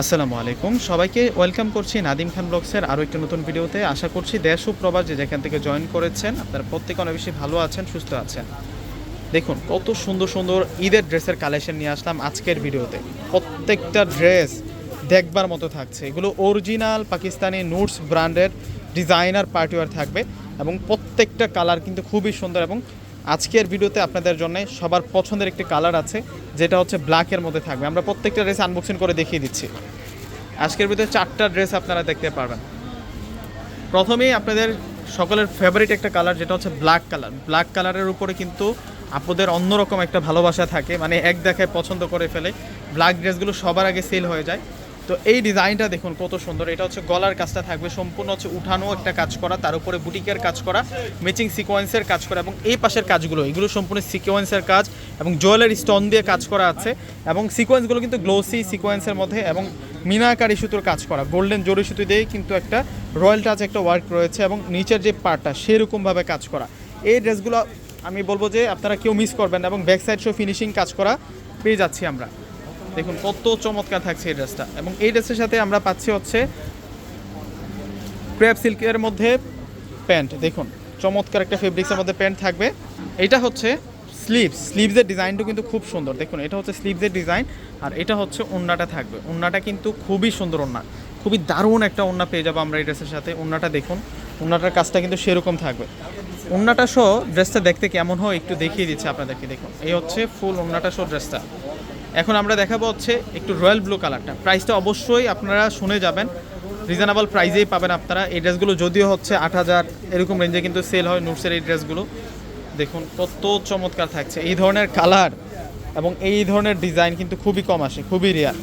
আসসালামু আলাইকুম। সবাইকে ওয়েলকাম করছি নাদিম খান ব্লগসের আরও একটি নতুন ভিডিওতে। আশা করছি দেশ ও প্রবাস যে যেখান থেকে জয়েন করেছেন, আপনারা প্রত্যেকে অনেক বেশি ভালো আছেন, সুস্থ আছেন। দেখুন, কত সুন্দর সুন্দর ঈদের ড্রেসের কালেকশন নিয়ে আসলাম আজকের ভিডিওতে। প্রত্যেকটা ড্রেস দেখবার মতো থাকছে। এগুলো অরিজিনাল পাকিস্তানি নুটস ব্র্যান্ডের ডিজাইনার পার্টিওয়ার থাকবে এবং প্রত্যেকটা কালার কিন্তু খুবই সুন্দর এবং আজকের ভিডিওতে আপনাদের জন্য সবার পছন্দের একটি কালার আছে, যেটা হচ্ছে ব্ল্যাকের মধ্যে থাকবে। আমরা প্রত্যেকটা ড্রেস আনবক্সিং করে দেখিয়ে দিচ্ছি। আজকের ভিডিওতে চারটা ড্রেস আপনারা দেখতে পারবেন। প্রথমেই আপনাদের সকলের ফেভারিট একটা কালার, যেটা হচ্ছে ব্ল্যাক কালার ব্ল্যাক কালারের উপরে কিন্তু আপনাদের অন্যরকম একটা ভালোবাসা থাকে। মানে এক দেখায় পছন্দ করে ফেলে। ব্ল্যাক ড্রেসগুলো সবার আগে সেল হয়ে যায়। তো এই ডিজাইনটা দেখুন কত সুন্দর। এটা হচ্ছে গলার কাজটা থাকবে, সম্পূর্ণ হচ্ছে উঠানো একটা কাজ করা, তার উপরে বুটিকের কাজ করা ম্যাচিং সিকোয়েন্সের কাজ করা এবং এই পাশের কাজগুলো, এগুলো সম্পূর্ণ সিকোয়েন্সের কাজ এবং জুয়েলারি স্টোন দিয়ে কাজ করা আছে এবং সিকোয়েন্সগুলো কিন্তু গ্লোসি সিকোয়েন্সের মধ্যে এবং মিনাকারি সুতোর কাজ করা গোল্ডেন জরি সুতো দিয়েই কিন্তু একটা রয়্যাল টাচ একটা ওয়ার্ক রয়েছে এবং নিচের যে পার্টটা সেরকমভাবে কাজ করা। এই ড্রেসগুলো আমি বলব যে আপনারা কেউ মিস করবেন এবং ব্যাক সাইড শো ফিনিশিং কাজ করা পেয়ে যাচ্ছি আমরা। দেখুন, কত চমৎকার থাকছে এই ড্রেসটা। এবং এই ড্রেসের সাথে আমরা পাচ্ছি হচ্ছে ক্র্যাপ সিল্কের মধ্যে প্যান্ট। দেখুন, চমৎকার একটা ফেব্রিক্সের মধ্যে প্যান্ট থাকবে। এটা হচ্ছে স্লিভস। স্লিভসের ডিজাইনটা কিন্তু খুব সুন্দর। দেখুন, এটা হচ্ছে স্লিভসের ডিজাইন। আর এটা হচ্ছে ওন্নাটা থাকবে। ওন্নাটা কিন্তু খুবই সুন্দর ওন্না। খুবই দারুণ একটা ওন্না পেয়ে যাব আমরা এই ড্রেসের সাথে। ওন্নাটা দেখুন, ওন্নাটার কাজটা কিন্তু সেরকম থাকবে। ওন্নাটা সহ ড্রেসটা দেখতে কেমন হয় একটু দেখিয়ে দিচ্ছে আপনাদেরকে। দেখুন, এই হচ্ছে ফুল ওন্নাটা সহ ড্রেসটা। এখন আমরা দেখাবো হচ্ছে একটু রয়্যাল ব্লু কালারটা। প্রাইসটা অবশ্যই আপনারা শুনে যাবেন। রিজনেবল প্রাইজেই পাবেন আপনারা। এই ড্রেসগুলো যদিও হচ্ছে আট হাজার, এরকম রেঞ্জে কিন্তু সেল হয় নুটসের এই ড্রেসগুলো। দেখুন, কত চমৎকার থাকছে। এই ধরনের কালার এবং এই ধরনের ডিজাইন কিন্তু খুবই কম আসে, খুবই রেয়ার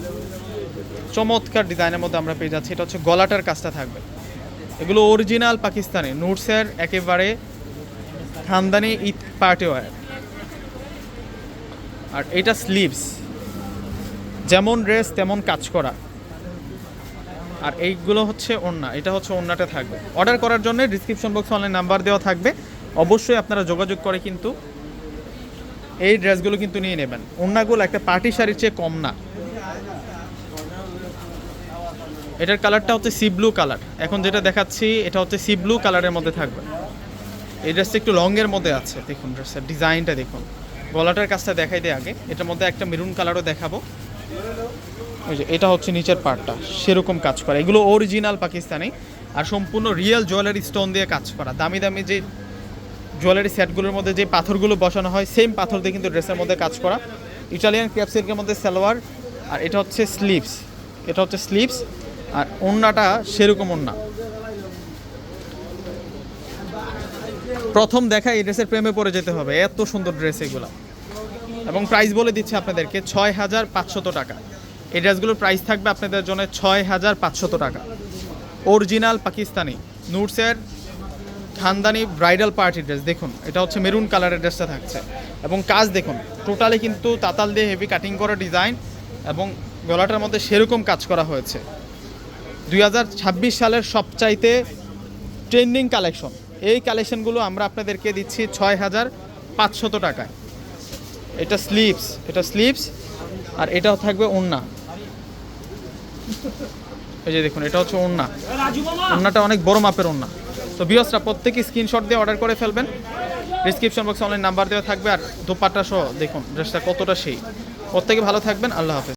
চমৎকার ডিজাইনের মধ্যে আমরা পেয়ে যাচ্ছি। এটা হচ্ছে গলাটার কাজটা থাকবে। এগুলো অরিজিনাল পাকিস্তানে। নুটসের একেবারে খানদানি ঈদ পার্টি ওয়ার আর এটা স্লিভস যেমন ড্রেস তেমন কাজ করা। আর এইগুলো হচ্ছে ওন্না এটা হচ্ছে ওন্নাটা থাকবে। অর্ডার করার জন্য ডিসক্রিপশন বক্সে অনলাইন নাম্বার দেওয়া থাকবে। অবশ্যই আপনারা যোগাযোগ করে কিন্তু এই ড্রেসগুলো কিন্তু নিয়ে নেবেন। ওন্নাগুলো একটা পার্টি শাড়ির চেয়ে কম না। এটার কালারটা হচ্ছে সি ব্লু কালার এখন যেটা দেখাচ্ছি, এটা হচ্ছে সি ব্লু কালারের মধ্যে থাকবে। এই ড্রেসটা একটু লংয়ের মধ্যে আছে। দেখুন, ড্রেসের ডিজাইনটা দেখুন। গলাটার কাজটা দেখাই দেয় আগে। এটার মধ্যে একটা মেরুন কালারও দেখাবো। ওই যে, এটা হচ্ছে নিচের পার্টটা সেরকম কাজ করা। এগুলো অরিজিনাল পাকিস্তানি আর সম্পূর্ণ রিয়েল জুয়েলারি স্টোন দিয়ে কাজ করা। দামি দামি যে জুয়েলারি সেটগুলোর মধ্যে যে পাথরগুলো বসানো হয় সেম পাথর দিয়ে কিন্তু ড্রেসের মধ্যে কাজ করা। ইটালিয়ান ক্র্যাপ সিল্কের মধ্যে সালোয়ার আর এটা হচ্ছে স্লিভস এটা হচ্ছে স্লিভস আর ওন্নাটা সেরকম ওন্না। প্রথম দেখা এই ড্রেসের প্রেমে পড়ে যেতে হবে। এত সুন্দর ড্রেস এগুলো। এবং প্রাইস বলে দিচ্ছি আপনাদেরকে ছয় হাজার পাঁচশত টাকা। এই ড্রেসগুলোর প্রাইস থাকবে আপনাদের জন্য ছয় হাজার পাঁচশত টাকা। অরিজিনাল পাকিস্তানি নুটসের খানদানি ব্রাইডাল পার্টি ড্রেস দেখুন, এটা হচ্ছে মেরুন কালারের ড্রেসটা থাকছে। এবং কাজ দেখুন টোটালি কিন্তু তাতাল দিয়ে হেভি কাটিং করা ডিজাইন এবং গলাটার মধ্যে সেরকম কাজ করা হয়েছে। দুই হাজার ছাব্বিশ সালের সবচাইতে ট্রেন্ডিং কালেকশন এই কালেকশনগুলো আমরা আপনাদেরকে দিচ্ছি ছয় হাজার পাঁচশত টাকায়। এটা স্লিপস এটা স্লিপস আর এটাও থাকবে ওন্না এই যে দেখুন, এটা হচ্ছে ওন্না ওন্নাটা অনেক বড় মাপের ওন্না তো বিয়সরা প্রত্যেকে স্ক্রিনশট দিয়ে অর্ডার করে ফেলবেন। ডিসক্রিপশন বক্সে অনলাইন নাম্বার দেওয়া থাকবে আর দোপাট্টা সহ দেখুন ড্রেসটা কতটা সেই। প্রত্যেকে ভালো থাকবেন, আল্লাহ হাফেজ।